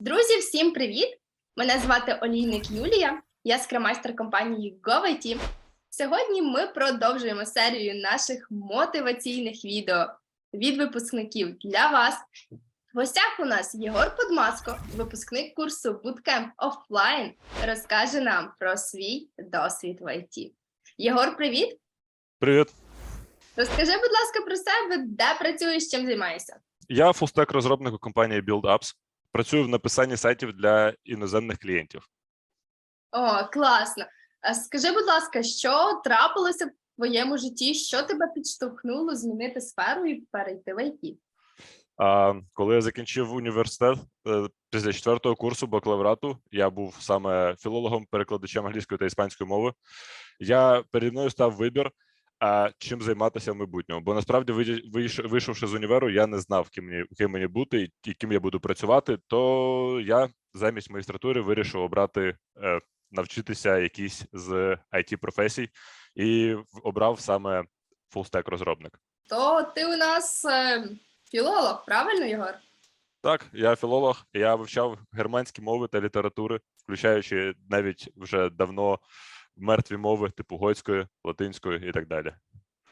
Друзі, всім привіт! Мене звати Олійник Юлія, я скрамайстер компанії GoIT. Сьогодні ми продовжуємо серію наших мотиваційних відео від випускників для вас. В гостях у нас Єгор Подмаско, випускник курсу Bootcamp Offline, розкаже нам про свій досвід в ІТ. Єгор, привіт! Привіт. Розкажи, будь ласка, про себе, де працюєш, чим займаєшся? Я фулстек розробник у компанії BuildApps. Працюю в написанні сайтів для іноземних клієнтів. О, класно. Скажи, будь ласка, що трапилося в твоєму житті? Що тебе підштовхнуло змінити сферу і перейти в ІТ? А коли я закінчив університет е, після четвертого курсу бакалаврату, я був саме філологом, перекладачем англійської та іспанської мови. Я перед мною став вибір, а чим займатися в майбутньому. Бо насправді, вийш- вийш- вийшовши з універу, я не знав, ким мені ким мені бути і- ким я буду працювати. То я замість магістратури вирішив обрати е, навчитися якісь з it професій і обрав саме фулстек розробник. То ти у нас е, філолог, правильно, Єгор? Так, я філолог, я вивчав германські мови та літератури, включаючи навіть вже давно мертві мови, типу готської, латинської і так далі.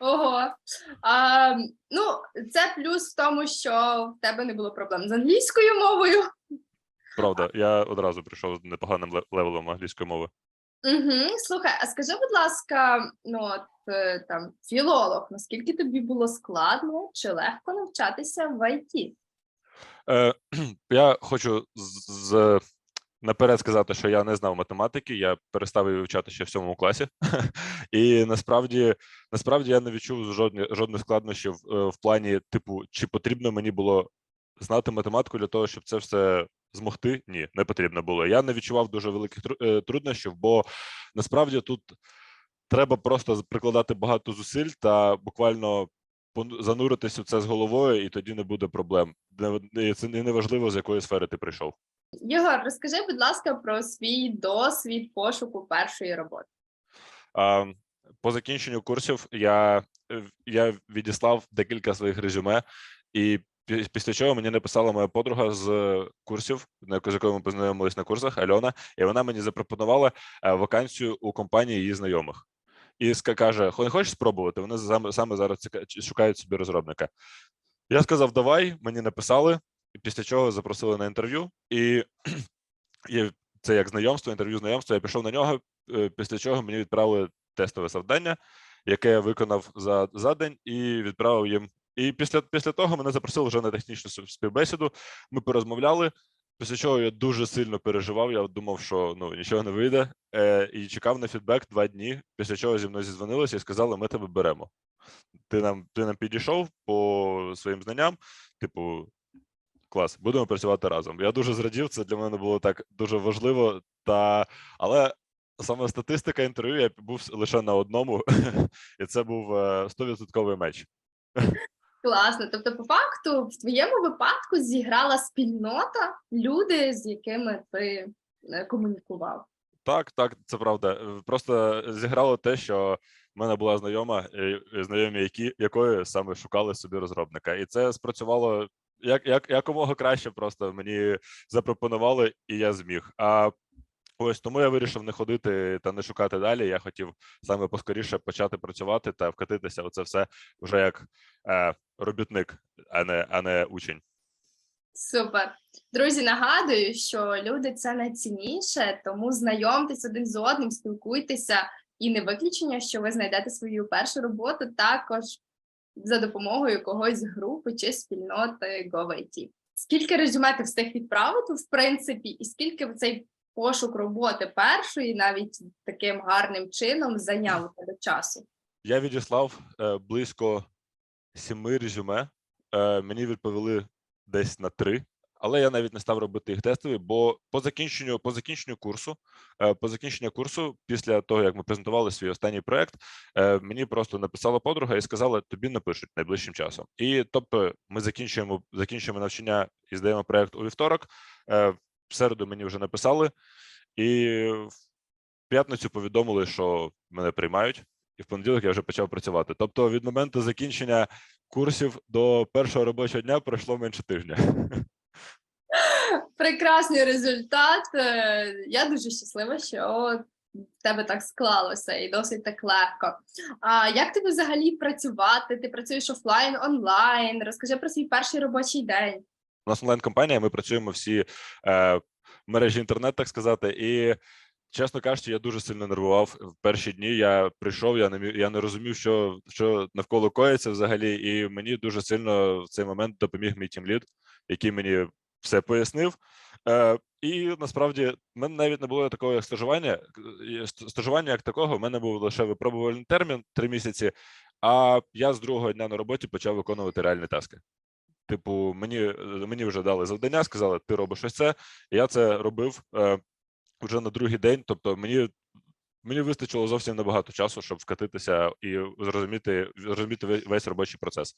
Ого. А, ну, це плюс в тому, що в тебе не було проблем з англійською мовою. Правда, я одразу прийшов з непоганим левелом англійської мови. Угу. Слухай, а скажи, будь ласка, ну от е, там філолог, наскільки тобі було складно чи легко навчатися в ІТ? Е, я хочу з, з наперед сказати, що я не знав математики, я перестав її вивчати ще в сьомому класі. І насправді, насправді я не відчув жодні, жодних складнощів е, в плані, типу, чи потрібно мені було знати математику для того, щоб це все змогти? Ні, не потрібно було. Я не відчував дуже великих е, труднощів, бо насправді тут треба просто прикладати багато зусиль та буквально зануритися в це з головою, і тоді не буде проблем. Не- Це не важливо, з якої сфери ти прийшов. Єгор, розкажи, будь ласка, про свій досвід пошуку першої роботи. По закінченню курсів я, я відіслав декілька своїх резюме, і після чого мені написала моя подруга з курсів, з якою ми познайомились на курсах, Альона, і вона мені запропонувала е, вакансію у компанії її знайомих. І каже: не хочеш спробувати? Вони саме, зараз шукають собі розробника. Я сказав, давай, мені написали, після чого запросили на інтерв'ю, і це як знайомство, інтерв'ю знайомство. Я пішов на нього, е, після чого мені відправили тестове завдання, яке я виконав за, за день і відправив їм. І після, після того мене запросили вже на технічну співбесіду. Ми порозмовляли. Після чого я дуже сильно переживав. Я думав, що ну нічого не вийде, е, і чекав на фідбек два дні. Після чого зі мною зізвонилися і сказали: ми тебе беремо. Ти нам ти нам підійшов по своїм знанням. Типу, клас, будемо працювати разом. Я дуже зрадів. Це для мене було так дуже важливо. Та але саме статистика інтерв'ю я був лише на одному, і це був е, 100% меч. Класно. Тобто, по факту, в твоєму випадку зіграла спільнота, люди, з якими ти е, комунікував. Так, так, це правда. Е, Просто зіграло те, що в мене була знайома, е, е, знайомі, які якої саме шукали собі розробника, і це спрацювало як, як якомога краще. Просто мені запропонували, і я зміг. А ось тому я вирішив не ходити та не шукати далі. Я хотів саме поскоріше почати працювати та вкатитися. Оце все вже як е, робітник, а не а не учень. Супер. Друзі, нагадую, що люди це найцінніше, тому знайомтесь один з одним, спілкуйтеся, і не виключення, що ви знайдете свою першу роботу також за допомогою когось групи чи спільноти GoVIT. Скільки резюме ти встиг відправити, в принципі, і скільки цей пошук роботи першої, навіть таким гарним чином, зайняв тебе часу? Я відіслав е, близько сіми резюме. Е, мені відповіли десь на три, але я навіть не став робити їх тестові, бо по закінченню, по закінченню курсу, е, по закінченню курсу, після того як ми презентували свій останній проект, е, мені просто написала подруга і сказала, тобі напишуть найближчим часом. І тобто, ми закінчуємо закінчуємо навчання і здаємо проект у вівторок. Е, в середу мені вже написали, і в п'ятницю повідомили, що мене приймають і в понеділок я вже почав працювати. Тобто, від моменту закінчення курсів до першого робочого дня пройшло менше тижня. Прекрасний результат. Е, Я дуже щаслива, що в тебе так склалося і досить так легко. А як тобі взагалі працювати? Ти працюєш офлайн, онлайн? Розкажи про свій перший робочий день. У нас онлайн-компанія, ми працюємо всі е, мережі інтернет, так сказати. І чесно кажучи, я дуже сильно нервував в перші дні. Я прийшов, я не я не розумів, що, що навколо коїться взагалі, і мені дуже сильно в цей момент допоміг мій тімлід, який мені все пояснив. Е, і насправді в мене навіть не було такого як стажування. Стажування як такого, в мене був лише випробувальний термін три місяці. А я з другого дня на роботі почав виконувати реальні таски. Типу, мені, е, мені вже дали завдання, сказали, ти робиш ось це. І я це робив е, вже на другий день. Тобто, мені, мені вистачило зовсім небагато часу, щоб вкатитися і зрозуміти, зрозуміти ве- весь робочий процес.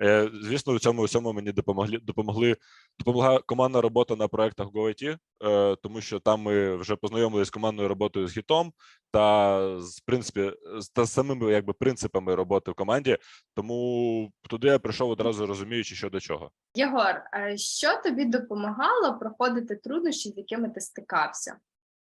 Е, звісно, у цьому всьому мені допомогли, допомогли допомогла командна робота на проектах GoIT, е, тому що там ми вже познайомилися з командною роботою з гітом та з принципі з та з самими якби принципами роботи в команді. Тому туди я прийшов одразу розуміючи, що до чого. Єгор, е, що тобі допомагало проходити труднощі, з якими ти стикався?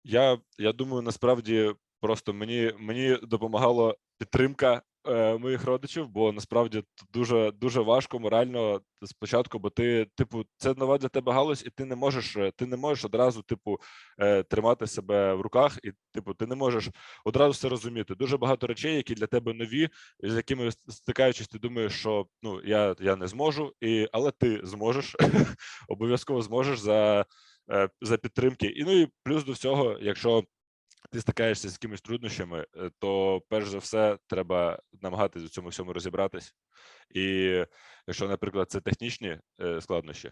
Я, я думаю, насправді просто мені, мені допомагала підтримка е, моїх родичів, бо насправді дуже дуже важко морально спочатку, бо ти, типу, це нова для тебе галузь, і ти не можеш, е, ти не можеш одразу, типу, е, тримати себе в руках, і типу, ти не можеш одразу все розуміти. Дуже багато речей, які для тебе нові, з якими стикаючись, ти думаєш, що ну я, я не зможу, і але ти зможеш обов'язково зможеш за е, за підтримки. І ну і плюс до всього, якщо ти стикаєшся з якимись труднощами, е, то перш за все треба намагатися у цьому всьому розібратись. І якщо, наприклад, це технічні е, складнощі,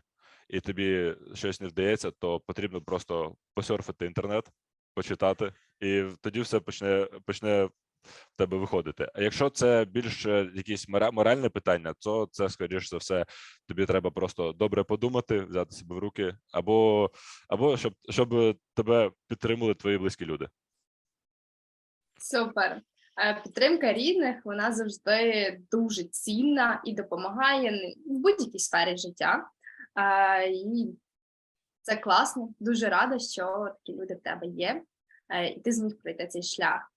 і тобі щось не вдається, то потрібно просто посерфити інтернет, почитати, і тоді все почне почне в тебе виходити. А якщо це більш е, якісь мора- моральне питання, то це скоріш за все тобі треба просто добре подумати, взяти себе в руки, або, або щоб, щоб тебе підтримали твої близькі люди. Супер. Е, Підтримка рідних вона завжди дуже цінна і допомагає в будь-якій сфері життя. Е, І це класно. Дуже рада, що такі люди в тебе є, е, і ти зміг пройти цей шлях.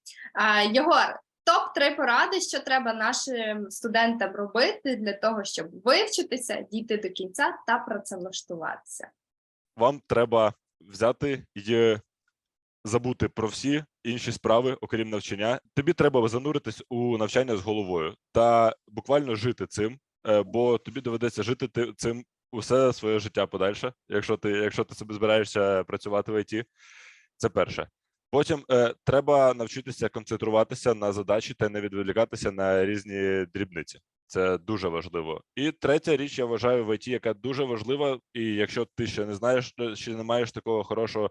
Єгор, топ 3 поради, що треба нашим студентам робити для того, щоб вивчитися, дійти до кінця та працевлаштуватися. Вам треба взяти і забути про всі інші справи, окрім навчання. Тобі треба зануритись у навчання з головою та буквально жити цим, е, бо тобі доведеться жити цим усе своє життя подальше, якщо ти, якщо ти собі збираєшся працювати в ІТ. Це перше. Потім е, треба навчитися концентруватися на задачі та не відволікатися на різні дрібниці. Це дуже важливо. І третя річ, я вважаю, в ІТ, яка дуже важлива, і якщо ти ще не знаєш, ще не маєш такого хорошого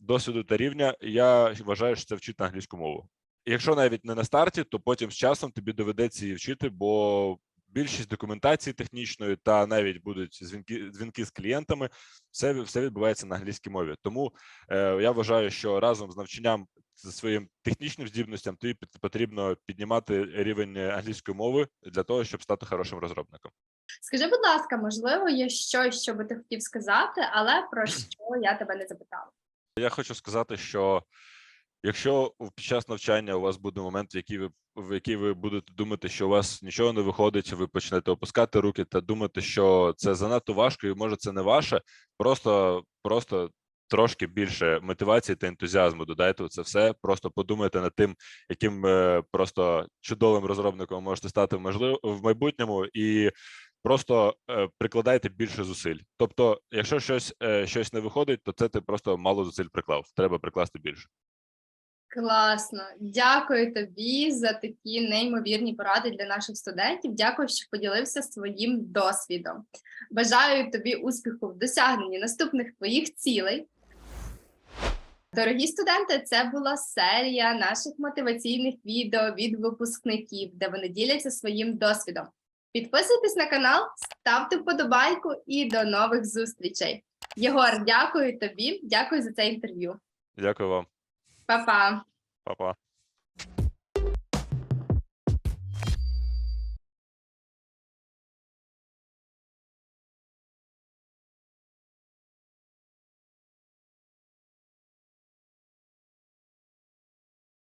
досвіду та рівня, я вважаю, що це вчити англійську мову. Якщо навіть не на старті, то потім з часом тобі доведеться її вчити, бо більшість документації технічної та навіть будуть дзвінки, дзвінки з клієнтами, все, все відбувається на англійській мові. Тому е, я вважаю, що разом з навчанням зі своїм технічним здібностям тобі пот- потрібно піднімати рівень англійської мови для того, щоб стати хорошим розробником. Скажи, будь ласка, можливо, є щось, що би ти хотів сказати, але про що я тебе не запитала? Я хочу сказати, що якщо під час навчання у вас буде момент, в який ви в який ви будете думати, що у вас нічого не виходить, ви почнете опускати руки та думати, що це занадто важко, і може це не ваше, просто просто трошки більше мотивації та ентузіазму додайте у це все. Просто подумайте над тим, яким е, просто чудовим розробником можете стати в майбутньому і. Просто е, прикладайте більше зусиль. Тобто, якщо щось, е, щось не виходить, то це ти просто мало зусиль приклав. Треба прикласти більше. Класно, дякую тобі за такі неймовірні поради для наших студентів. Дякую, що поділився своїм досвідом. Бажаю тобі успіху в досягненні наступних твоїх цілей. Дорогі студенти, це була серія наших мотиваційних відео від випускників, де вони діляться своїм досвідом. Підписуйтесь на канал, ставте вподобайку і до нових зустрічей. Єгор, дякую тобі, дякую за це інтерв'ю. Дякую вам, Па-па! Па-па.